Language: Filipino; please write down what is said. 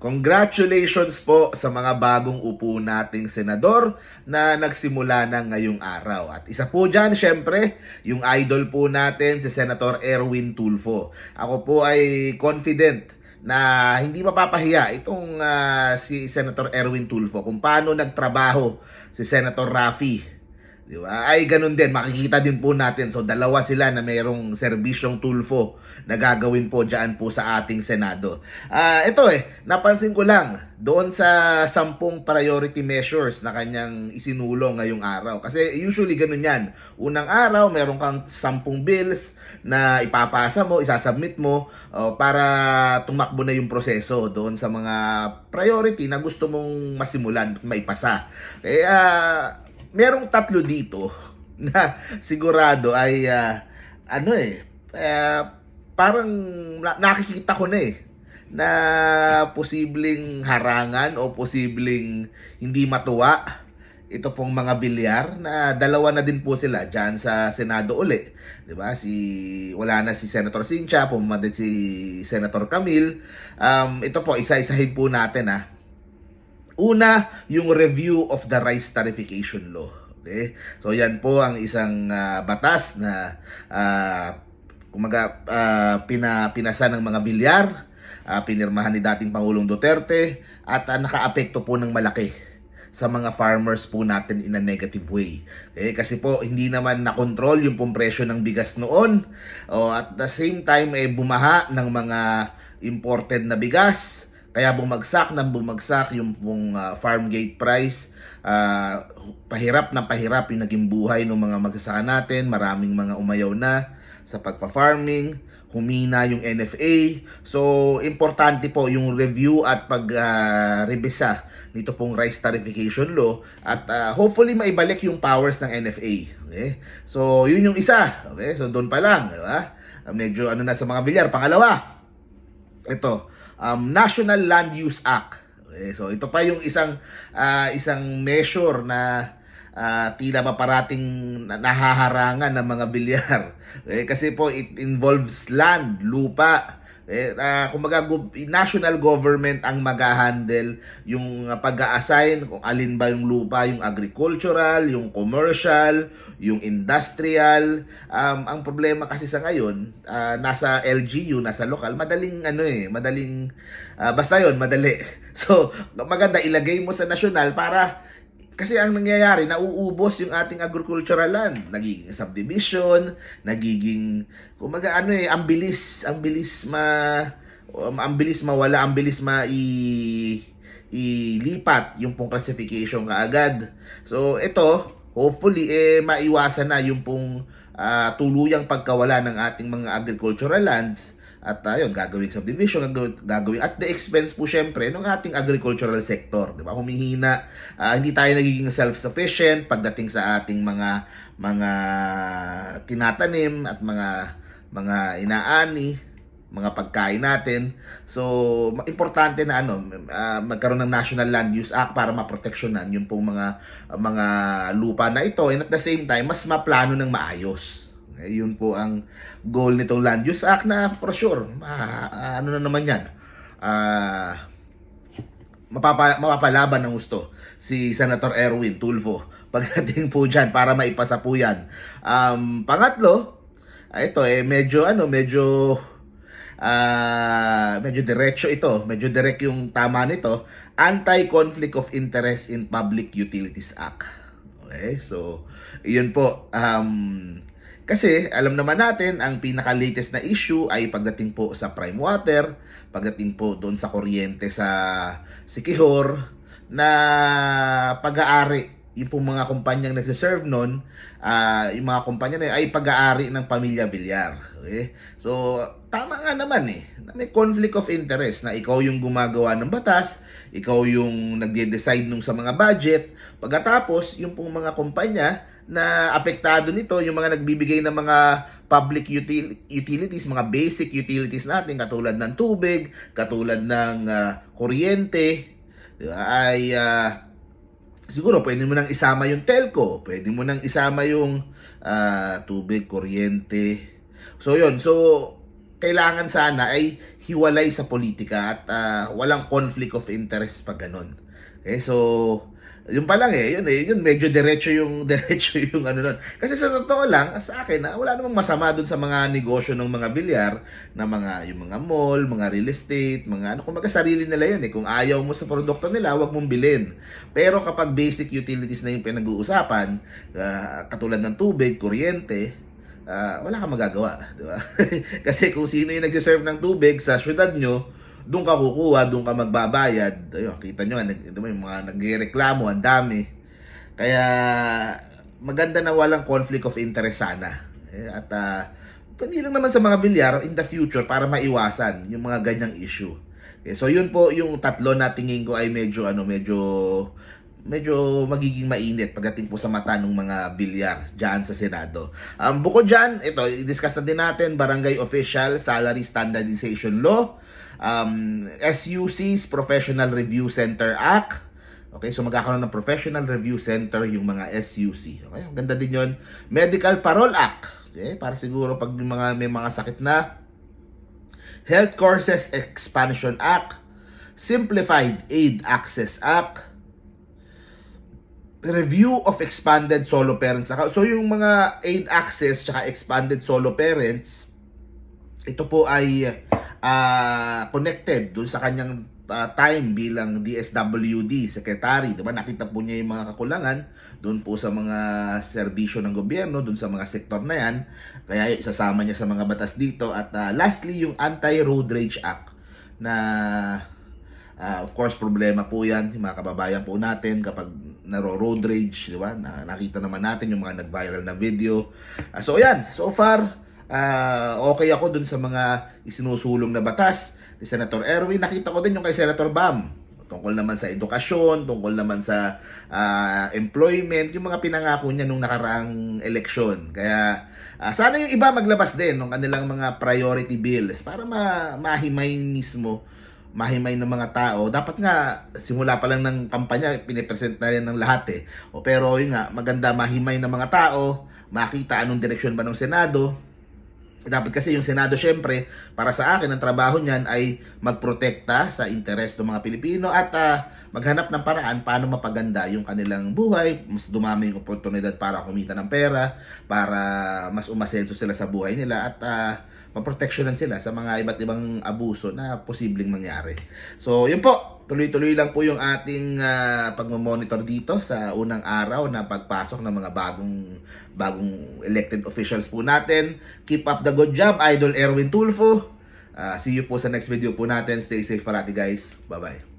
Congratulations po sa mga bagong upo nating senador na nagsimula na ngayong araw. At isa po dyan, syempre, yung idol po natin, si Senator Erwin Tulfo. Ako po ay confident na hindi mapapahiya itong ah, si Senator Erwin Tulfo kung paano nagtrabaho si Senator Rafi Di ba? Ay, ganun din. Makikita din po natin. So, dalawa sila na mayroong serbisyong tulfo na gagawin po dyan po sa ating Senado. Ah, ito eh, napansin ko lang doon sa sampung priority measures na kanyang isinulong ngayong araw. Kasi usually ganun yan. Unang araw, meron kang sampung bills na ipapasa mo, isasubmit mo oh, para tumakbo na yung proseso doon sa mga priority na gusto mong masimulan maipasa. Kaya, merong tatlo dito na sigurado ay ah, ano eh ah, parang na- nakikita ko na eh na posibleng harangan o posibleng hindi matuwa ito pong mga bilyar na dalawa na din po sila diyan sa Senado uli. 'Di ba? Si wala na si Senator Sincha, din si Senator Camille. Um, ito po isa-isahin po natin ah. Una, yung review of the rice tarification law. Okay? So yan po ang isang ah, batas na ah, kumaga ah, pina, pinasa ng mga bilyar, ah, pinirmahan ni dating Pangulong Duterte at ah, nakaapekto po ng malaki sa mga farmers po natin in a negative way. Okay? Kasi po hindi naman na-control yung pong presyo ng bigas noon. O at the same time eh bumaha ng mga imported na bigas. Kaya bumagsak ng bumagsak yung pong ah, farm gate price. Ah, pahirap ng pahirap yung naging buhay ng mga magsasaka natin. Maraming mga umayaw na sa pagpa-farming. Humina yung NFA. So, importante po yung review at pag-rebisa nito pong rice tarification law at ah, hopefully maibalik yung powers ng NFA. Okay? So, yun yung isa. Okay? So, doon pa lang. Di ba? Ah, medyo ano na sa mga bilyar. Pangalawa, ito, um, National Land Use Act. Okay, so ito pa yung isang ah, isang measure na ah, tila ba parating na- nahaharangan ng mga bilyar. Okay, kasi po it involves land, lupa. Eh, ah, kumbaga national government ang mag-handle yung pag-assign kung alin ba yung lupa, yung agricultural, yung commercial, yung industrial. Um, ang problema kasi sa ngayon, ah, nasa LGU, nasa lokal, madaling ano eh, madaling ah, basta yon madali. So, maganda ilagay mo sa national para kasi ang nangyayari, nauubos yung ating agricultural land. Nagiging subdivision, nagiging, kumaga ano eh, ang bilis, ang bilis ma, um, ang bilis mawala, ang bilis ma i, ilipat yung pong classification kaagad. So, ito, hopefully, eh, maiwasan na yung pong ah, tuluyang pagkawala ng ating mga agricultural lands at ayun, gagawing subdivision, gagawin, gagawin at the expense po syempre ng ating agricultural sector, 'di ba? Humihina, ah, hindi tayo nagiging self-sufficient pagdating sa ating mga mga tinatanim at mga mga inaani, mga pagkain natin. So, importante na ano, ah, magkaroon ng National Land Use Act para maproteksyonan yung pong mga mga lupa na ito and at the same time mas maplano ng maayos. Eh, yun po ang goal nitong Land Use Act na for sure, ma- ano na naman yan, ah, mapapa, mapapalaban ng gusto si Senator Erwin Tulfo pagdating po dyan para maipasa po yan. Um, pangatlo, ah, ito eh, medyo ano, medyo ah medyo diretso ito, medyo direct yung tama nito, Anti-Conflict of Interest in Public Utilities Act. Okay, so, yun po. Um, kasi alam naman natin ang pinaka-latest na issue ay pagdating po sa prime water, pagdating po doon sa kuryente sa Sikihor na pag-aari yung pong mga kumpanyang nagsiserve noon, ah, yung mga kumpanya na yun ay pag-aari ng pamilya Villar. Okay? So, tama nga naman eh, na may conflict of interest na ikaw yung gumagawa ng batas, ikaw yung nagde-decide nung sa mga budget, pagkatapos yung pong mga kumpanya na apektado nito, yung mga nagbibigay ng mga public util- utilities, mga basic utilities natin, katulad ng tubig, katulad ng ah, kuryente, ay ah, siguro pwede mo nang isama yung telco, pwede mo nang isama yung ah, tubig, kuryente. So yun, so kailangan sana ay hiwalay sa politika at ah, walang conflict of interest pag ganun. Okay, so yun pa lang eh, yun eh, yun medyo diretso yung diretso yung ano nun. Kasi sa totoo lang, sa akin, ah, wala namang masama dun sa mga negosyo ng mga bilyar, na mga, yung mga mall, mga real estate, mga ano, kumbaga sarili nila yun eh. Kung ayaw mo sa produkto nila, wag mong bilhin. Pero kapag basic utilities na yung pinag-uusapan, ah, katulad ng tubig, kuryente, ah, wala kang magagawa, di ba? Kasi kung sino yung nagsiserve ng tubig sa syudad nyo, doon ka kukuha, doon ka magbabayad. Ayun, kita nyo, nag, ito yung mga nagreklamo, ang dami. Kaya, maganda na walang conflict of interest sana. Eh, at, uh, hindi lang naman sa mga bilyar, in the future, para maiwasan yung mga ganyang issue. Okay, so, yun po yung tatlo na tingin ko ay medyo, ano, medyo, medyo magiging mainit pagdating po sa mata ng mga bilyar dyan sa Senado. Um, bukod dyan, ito, i-discuss na din natin, Barangay Official Salary Standardization Law, um, SUC's Professional Review Center Act. Okay, so magkakaroon ng Professional Review Center yung mga SUC. Okay, ang ganda din yon. Medical Parole Act. Okay, para siguro pag mga may mga sakit na. Health Courses Expansion Act. Simplified Aid Access Act. Review of Expanded Solo Parents Account. So yung mga aid access tsaka expanded solo parents, ito po ay ah, connected dun sa kanyang ah, time bilang DSWD secretary, 'di ba? Nakita po niya yung mga kakulangan doon po sa mga serbisyo ng gobyerno, doon sa mga sektor na 'yan. Kaya isasama niya sa mga batas dito at ah, lastly yung Anti-Road Rage Act na ah, of course problema po 'yan mga kababayan po natin kapag naro road rage, 'di ba? Na, nakita naman natin yung mga nag-viral na video. Ah, so 'yan, so far ah, okay ako dun sa mga isinusulong na batas ni Senator Erwin. Nakita ko din yung kay Senator Bam. Tungkol naman sa edukasyon, tungkol naman sa ah, employment, yung mga pinangako niya nung nakaraang eleksyon. Kaya ah, sana yung iba maglabas din ng kanilang mga priority bills para ma mahimay mismo mahimay ng mga tao. Dapat nga, simula pa lang ng kampanya, pinipresent na rin ng lahat eh. O, pero yun nga, maganda mahimay ng mga tao, makita anong direksyon ba ng Senado, dapat kasi yung Senado syempre, para sa akin, ang trabaho niyan ay magprotekta sa interes ng mga Pilipino at ah, maghanap ng paraan paano mapaganda yung kanilang buhay, mas dumami yung oportunidad para kumita ng pera, para mas umasenso sila sa buhay nila at uh, maproteksyonan sila sa mga iba't ibang abuso na posibleng mangyari. So, yun po. Tuloy-tuloy lang po yung ating uh, pagmamonitor dito sa unang araw na pagpasok ng mga bagong bagong elected officials po natin. Keep up the good job, Idol Erwin Tulfo. Uh, see you po sa next video po natin. Stay safe parati guys. Bye-bye.